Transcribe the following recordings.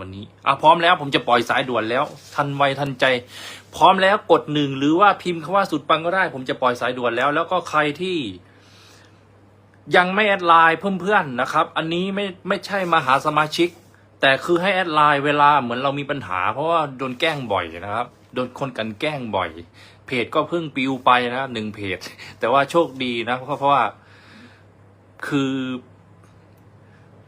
วันนี้อะพร้อมแล้วผมจะปล่อยสายด่วนแล้ว ทันไวทันใจ พร้อมแล้วกดหนึ่งหรือว่าพิมพ์คำว่าสุดปังก็ได้ ผมจะปล่อยสายด่วนแล้ว แล้วก็ใครที่ยังไม่แอดไลน์เพื่อนๆนะครับ อันนี้ไม่ไม่ใช่มาหาสมาชิก แต่คือให้แอดไลน์เวลาเหมือนเรามีปัญหา เพราะว่าโดนแกล้งบ่อยนะครับ โดนคนกันแกล้งบ่อย เพจก็เพิ่งปิวไปนะหนึ่งเพจ แต่ว่าโชคดีนะเพราะเพราะว่าคือ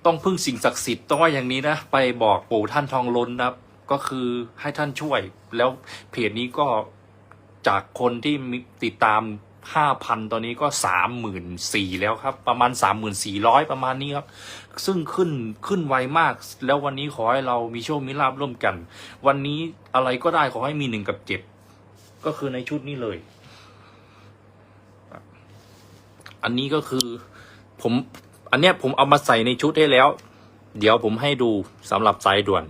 ต้องพึ่งสิ่งศักดิ์สิทธิ์ต้องว่าอย่างนี้นะ ไปบอกปู่ท่านทองล้นนะครับ ก็คือให้ท่านช่วย แล้วเพจนี้ก็จากคนที่ติดตามห้าพันตอนนี้ก็สามหมื่นสี่แล้วครับ ประมาณสามหมื่นสี่ร้อยประมาณนี้ครับ ซึ่งขึ้นขึ้นไวมาก แล้ววันนี้ขอให้เรามีโชคมีลาบร่วมกัน วันนี้อะไรก็ได้ขอให้มีหนึ่งกับเจ็ดก็คือในชุดนี้เลย อันนี้ก็คือผม อันเนี้ยผมเอามาใส่ในชุดให้แล้ว เดี๋ยวผมให้ดูสำหรับสายด่วน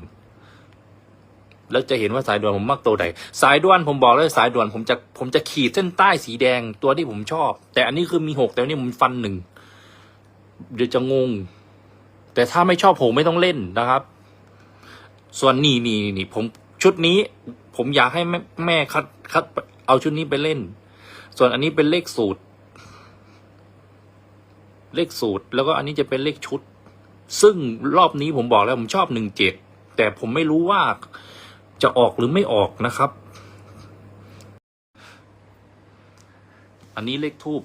แล้วจะเห็นว่าสายด่วนผมมักตัวใดสายด่วนผมบอกเลยสายด่วนผมจะผมจะขีดเส้นใต้สีแดงตัวที่ผมชอบ แต่อันนี้คือมีหกแต่อันนี้ผมฟันหนึ่งเดี๋ยวจะงง แต่ถ้าไม่ชอบผมไม่ต้องเล่นนะครับ ส่วนนี่นี่นี่ผมชุดนี้ ผมอยากให้แม่แม่คัดคัดเอาชุดนี้ไปเล่น ส่วนอันนี้เป็นเลขสูตร เลขสูตร แล้วก็อันนี้จะเป็นเลขชุด ซึ่งรอบนี้ผมบอกแล้วผมชอบหนึ่งเจ็ดแต่ผมไม่รู้ว่าจะออกหรือไม่ออกนะครับ อันนี้เลขทูบ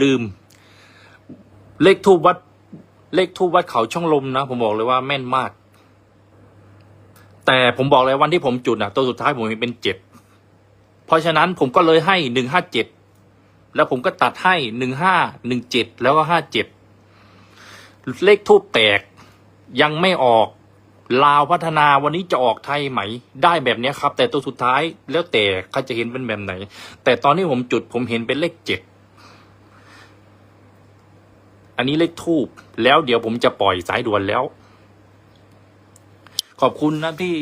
ลืม เลขทูบวัด เลขทูบวัดเขาช่องลมนะ ผมบอกเลยว่าแม่นมาก แต่ผมบอกเลยวันที่ผมจุดนะตัวสุดท้ายผมเห็นเป็นเจ็ด ราะฉะนั้นผมก็เลยให้หนึ่งห้าเจ็ดแล้วผมก็ตัดให้หนึ่งห้าหนึ่งเจ็ดแล้วก็ห้าเจ็ดเลขทูบแตกยังไม่ออกลาวพัฒนาวันนี้จะออกไทยไหม ได้แบบนี้ครับ แต่ตัวสุดท้ายแล้วแต่ใครจะเห็นเป็นแบบไหน แต่ตอนที่ผมจุดผมเห็นเป็นเลขเจ็ดอันนี้เลขทูบแล้วเดี๋ยวผมจะปล่อยสายด่วนแล้ว ขอบคุณนะที่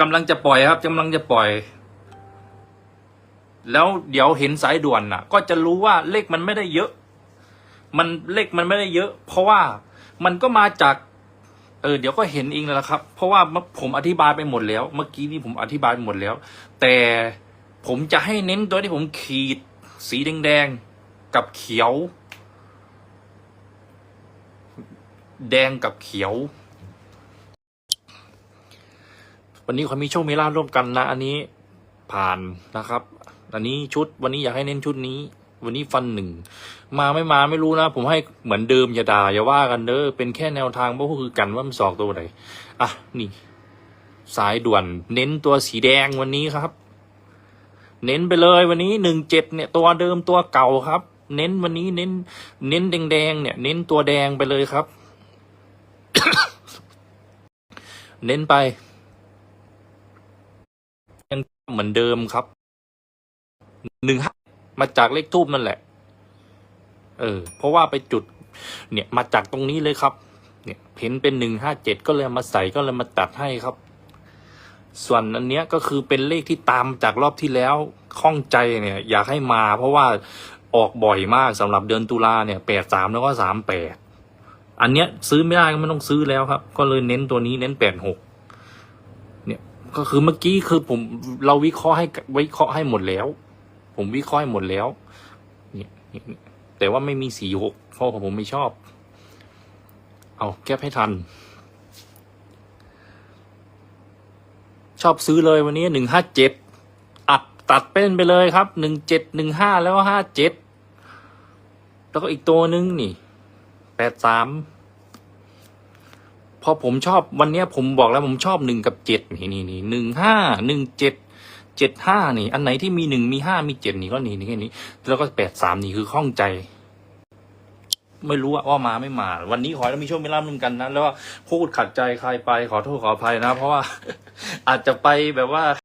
กำลังจะปล่อยครับกำลังจะปล่อย แล้วเดี๋ยวเห็นสายด่วนน่ะ ก็จะรู้ว่าเลขมันไม่ได้เยอะ มันเลขมันไม่ได้เยอะ เพราะว่ามันก็มาจาก เออ เดี๋ยวก็เห็นเองแล้วครับ เพราะว่าผมอธิบายไปหมดแล้ว เมื่อกี้นี้ผมอธิบายไปหมดแล้ว แต่ผมจะให้เน้นตัวที่ผมขีด สีแดงๆกับเขียว แดงกับเขียว วันนี้ขอมีโชคมีลาภร่วมกันนะ อันนี้ ผ่านนะครับ อันนี้ชุดวันนี้อยากให้เน้นชุดนี้ วันนี้ฟันหนึ่งมาไม่มาไม่รู้นะ ผมให้เหมือนเดิมอย่าด่าอย่าว่ากันเด้อเป็นแค่แนวทางเพราะคือกันว่ามันสอกตัวไหนอะนี่สายด่วนเน้นตัวสีแดงวันนี้ครับ เน้นไปเลยวันนี้หนึ่งเจ็ดเนี่ยตัวเดิมตัวเก่าครับ เน้นวันนี้เน้น เน้นแดงๆเนี่ย เน้นตัวแดงไปเลยครับ เน้นไป ยังเหมือนเดิมครับหนึ่งห้ามาจากเลขทูบนั่นแหละ เออ เพราะว่าไปจุด เนี่ยมาจากตรงนี้เลยครับ เนี่ยเห็นเป็นหนึ่งห้าเจ็ดก็เลยมาใส่ก็เลยมาตัดให้ครับ ส่วนอันเนี้ยก็คือเป็นเลขที่ตามจากรอบที่แล้วข้องใจเนี่ย อยากให้มา เพราะว่าออกบ่อยมากสำหรับเดือนตุลาเนี่ยแปดสามแล้วก็สามแปดอันเนี้ยซื้อไม่ได้ก็ไม่ต้องซื้อแล้วครับ ก็เลยเน้นตัวนี้เน้นแปดหก ก็คือเมื่อกี้คือผมเราวิเคราะห์ให้วิเคราะห์ให้หมดแล้ว ผมวิเคราะห์ให้หมดแล้วเนี่ยแต่ว่าไม่มีสี่หกเพราะผมไม่ชอบ เอาแก้ให้ทัน ชอบซื้อเลยวันนี้หนึ่งห้าเจ็ดอัดตัดเป็นไปเลยครับหนึ่งเจ็ดหนึ่งห้าแล้วห้าเจ็ดแล้วก็อีกตัวนึงนี่แปดสาม พอผมชอบวันเนี้ยผมบอกแล้วผมชอบหนึ่งกับเจ็ดนี่นี่นี่หนึ่งห้าหนึ่งเจ็ดเจ็ดห้านี่ อันไหนที่มีหนึ่งมีห้ามีเจ็ดนี่ก็นี่นี่แค่นี้ แล้วก็แปดสามนี่คือข้องใจ ไม่รู้ว่ามาไม่มา วันนี้ขอให้เรามีโชคมีลาภร่วมกันนะแล้วว่าพูดขัดใจใครไปขอโทษขออภัยนะ เพราะว่าอาจจะไปแบบว่า